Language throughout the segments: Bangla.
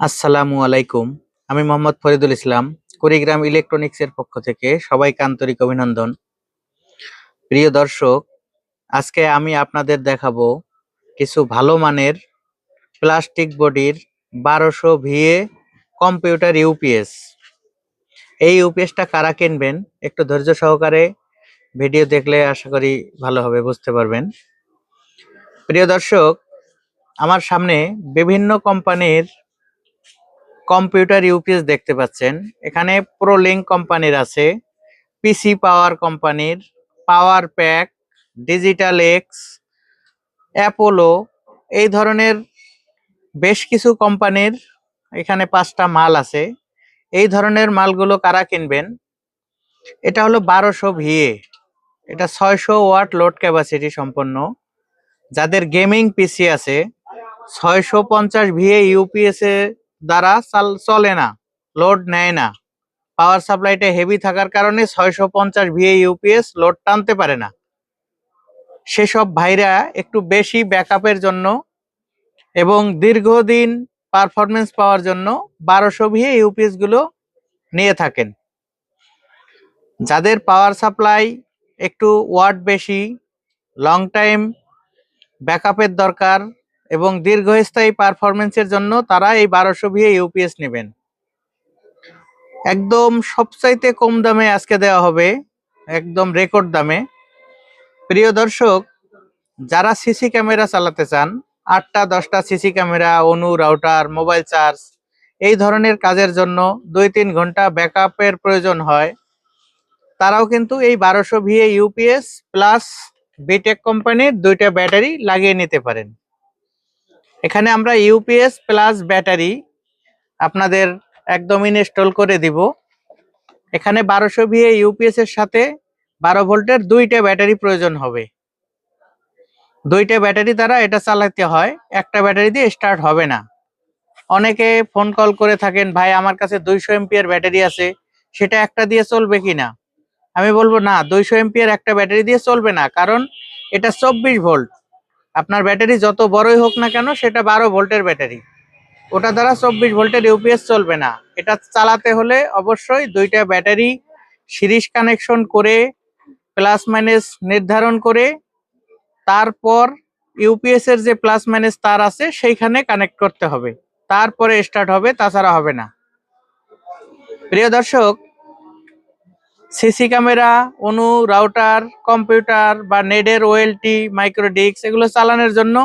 আসসালামু আলাইকুম। আমি মোহাম্মদ ফরিদুল ইসলাম, কুড়িগ্রাম ইলেকট্রনিক্সের পক্ষ থেকে সবাইকে আন্তরিক অভিনন্দন। প্রিয় দর্শক, আজকে আমি আপনাদের দেখাবো কিছু ভালো মানের প্লাস্টিক বডির বারোশো ভিএ কম্পিউটার ইউপিএস। এই ইউপিএসটা কারা কিনবেন একটু ধৈর্য সহকারে ভিডিও দেখলে আশা করি ভালো হবে, বুঝতে পারবেন। প্রিয় দর্শক, আমার সামনে বিভিন্ন কোম্পানির কম্পিউটার ইউপিএস দেখতে পাচ্ছেন। এখানে প্রোলিঙ্ক কোম্পানির আছে পিসি পাওয়ার কোম্পানির power pack digital X Apollo এই ধরনের বেশ কিছু কোম্পানির এখানে পাঁচটা মাল আছে। এই ধরনের মালগুলো কারা কিনবেন? এটা হলো বারোশো ভিএ। এটা ছয়শো ওয়াট লোড ক্যাপাসিটি সম্পন্ন। যাদের গেমিং পিসি আছে, ছয়শো পঞ্চাশ ভিএ ইউপিএস দ্বারা চাল- না লোড নেয় না। পাওয়ার সাপ্লাইটা হেভি থাকার কারণে ছয়শো পঞ্চাশ ভিএ ইউপিএস লোড টানতে পারে না। সেসব ভাইরা একটু বেশি ব্যাকআপের জন্য এবং দীর্ঘদিন পারফরমেন্স পাওয়ার জন্য বারোশো ভিএ ইউপিএসগুলো নিয়ে থাকেন। যাদের পাওয়ার সাপ্লাই একটু ওয়াট বেশি লং টাইম ব্যাকআপের দরকার এবং দীর্ঘস্থায়ী পারফরমেন্সের জন্য তারা এই বারোশো ভিএ ইউপিএস নেবেন। একদম সবচাইতে কম দামে আজকে দেওয়া হবে, একদম রেকর্ড দামে। প্রিয় দর্শক, যারা সিসি ক্যামেরা চালাতে চান, আটটা, দশটা CC camera ONU router mobile charge এই ধরনের কাজের জন্য দুই তিন ঘণ্টা ব্যাকআপের প্রয়োজন হয়, তারাও কিন্তু এই বারোশো ভিএ ইউপিএস প্লাস বিটেক কোম্পানির দুইটা ব্যাটারি লাগিয়ে নিতে পারেন। এখানে আমরা ইউপিএস প্লাস ব্যাটারি আপনাদের একদম ইনস্টল করে দিব। এখানে বারোশো ভিএ ইউপিএস এর সাথে বারো ভোল্টের দুইটা ব্যাটারি প্রয়োজন হবে। দুইটা ব্যাটারি দ্বারা এটা চালাতে হয়, একটা ব্যাটারি দিয়ে স্টার্ট হবে না। অনেকে ফোন কল করে থাকেন, ভাই, আমার কাছে দুইশো এমপিয়ার ব্যাটারি আছে, সেটা একটা দিয়ে চলবে কিনা? আমি বলব, না, দুইশো এমপিয়ার একটা ব্যাটারি দিয়ে চলবে না, কারণ এটা চব্বিশ ভোল্ট। আপনার ব্যাটারি যত বড়ই হোক না কেন, সেটা বারো ভোল্টের ব্যাটারি। ওটা দ্বারা চব্বিশ ভোল্টের ইউপিএস চলবে না। এটা চালাতে হলে অবশ্যই দুইটা ব্যাটারি সিরিজ কানেকশন করে, প্লাস মাইনাস নির্ধারণ করে, তারপর ইউপিএস এর যে প্লাস মাইনাস তার আছে, সেইখানে কানেক্ট করতে হবে। তারপরে স্টার্ট হবে, তাছাড়া হবে না। প্রিয় দর্শক CC camera, ONU router, computer বা নেডের ওয়েলটি মাইক্রোডিক্স এগুলো চালানোর জন্য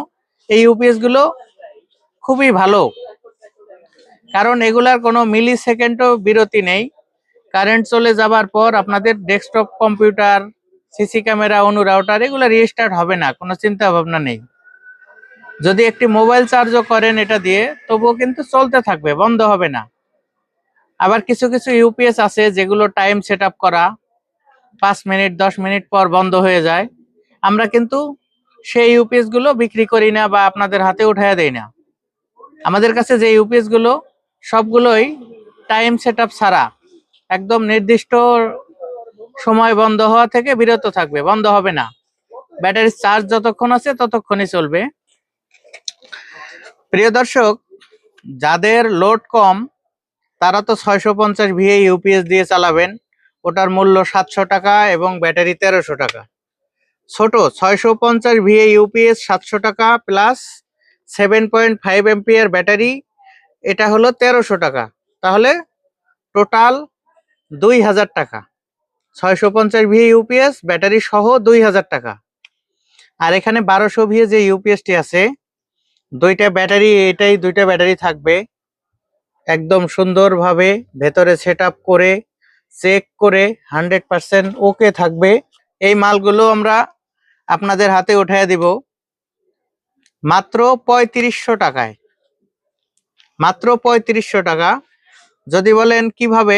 এই ইউপিএসগুলো খুবই ভালো। কারণ এগুলার কোনো মিলি সেকেন্ডও বিরতি নেই। কারেন্ট চলে যাবার পর আপনাদের desktop, computer, CC camera, ONU router এগুলো রিস্টার্ট হবে না, কোনো চিন্তা ভাবনা নেই। যদি একটি মোবাইল চার্জও করেন এটা দিয়ে, তবুও কিন্তু চলতে থাকবে, বন্ধ হবে না। আবার কিছু কিছু ইউপিএস আছে যেগুলো টাইম সেট করা, পাঁচ মিনিট, দশ মিনিট পর বন্ধ হয়ে যায়। আমরা কিন্তু সেই ইউপিএসগুলো বিক্রি করি না বা আপনাদের হাতে উঠাইয়া দেই না। আমাদের কাছে যে ইউপিএসগুলো, সবগুলোই টাইম সেট ছাড়া, একদম নির্দিষ্ট সময় বন্ধ হওয়া থেকে বিরত থাকবে, বন্ধ হবে না। ব্যাটারির চার্জ যতক্ষণ আছে ততক্ষণই চলবে। প্রিয় দর্শক, যাদের লোড কম তারা তো ছয়শো পঞ্চাশ ভিএ ইউপিএস দিয়ে চালাবেন। ওটার মূল্য সাতশো টাকা এবং ব্যাটারি তেরোশো টাকা। ছোট, ছয়শো পঞ্চাশ ভিএ ইউপিএস সাতশো টাকা plus seven point five ampere battery, এটা হলো তেরোশো টাকা। তাহলে টোটাল দুই হাজার টাকা। ছয়শো পঞ্চাশ ভিএ ইউপিএস, ব্যাটারি সহ দুই হাজার টাকা। আর এখানে বারোশো ভিএ যে ইউপিএসটি আছে, দুইটা ব্যাটারি, এটাই দুইটা ব্যাটারি থাকবে। একদম সুন্দরভাবে ভেতরে সেট করে চেক করে হান্ড্রেড পার্সেন্ট ওকে থাকবে। এই মালগুলো আমরা আপনাদের হাতে উঠাইয়া দিব। মাত্র পঁয়ত্রিশশো টাকায়। মাত্র পঁয়ত্রিশশো টাকা। যদি বলেন কীভাবে?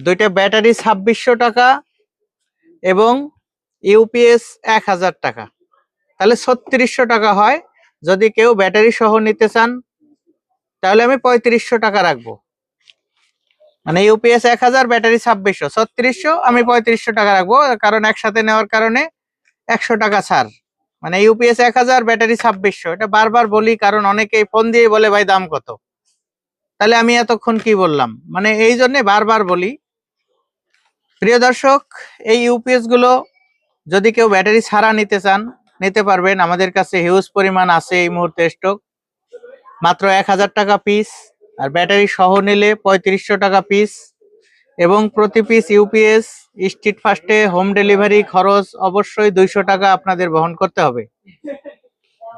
দুইটা ব্যাটারি ছাব্বিশশো টাকা এবং ইউপিএস এক হাজার টাকা। তাহলে ছত্রিশশো টাকা হয়। যদি কেউ ব্যাটারি সহ নিতে চান তাহলে আমি পঁয়ত্রিশশো টাকা রাখব। মানে ইউপিএস এক হাজার, ব্যাটারি ছাব্বিশশো। ছত্রিশশো, আমি পঁয়ত্রিশশো টাকা রাখব। কারণ একসাথে নেওয়ার কারণে একশো টাকা ছাড়। মানে ইউপিএস এক হাজার, ব্যাটারি ছাব্বিশশো। এটা বারবার বলি, কারণ অনেকেই ফোন দিয়ে বলে, ভাই, দাম কত? তাহলে আমি এতক্ষণ কি বললাম? মানে এই জন্যে বারবার বলি, প্রিয় দর্শক, এই ইউপিএসগুলো যদি কেউ ব্যাটারি ছাড়া নিতে চান, নিতে পারবেন। আমাদের কাছে হিউজ পরিমাণ আছে এই মুহূর্তে স্টক মাত্র এক হাজার টাকা পিস আর ব্যাটারি সহ নিলে পঁয়ত্রিশশো টাকা পিস এবং প্রতি পিস ইউপিএস স্ট্রিট ফাস্টে হোম ডেলিভারি খরচ অবশ্যই দুইশো টাকা আপনাদের বহন করতে হবে।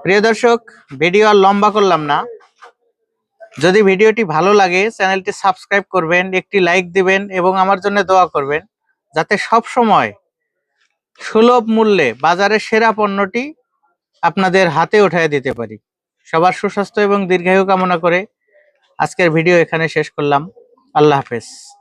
প্রিয় দর্শক ভিডিও আর লম্বা করলাম না। যদি ভিডিওটি ভালো লাগে, চ্যানেলটি সাবস্ক্রাইব করবেন, একটি লাইক দিবেন, এবং আমার জন্য দোয়া করবেন, যাতে সব সময় সুলভ মূল্যে বাজারের সেরা পণ্যটি আপনাদের হাতে উঠায় দিতে পারি। সবার সুস্বাস্থ্য এবং দীর্ঘায়ু কামনা করে আজকের ভিডিও এখানে শেষ করলাম। আল্লাহ হাফেজ।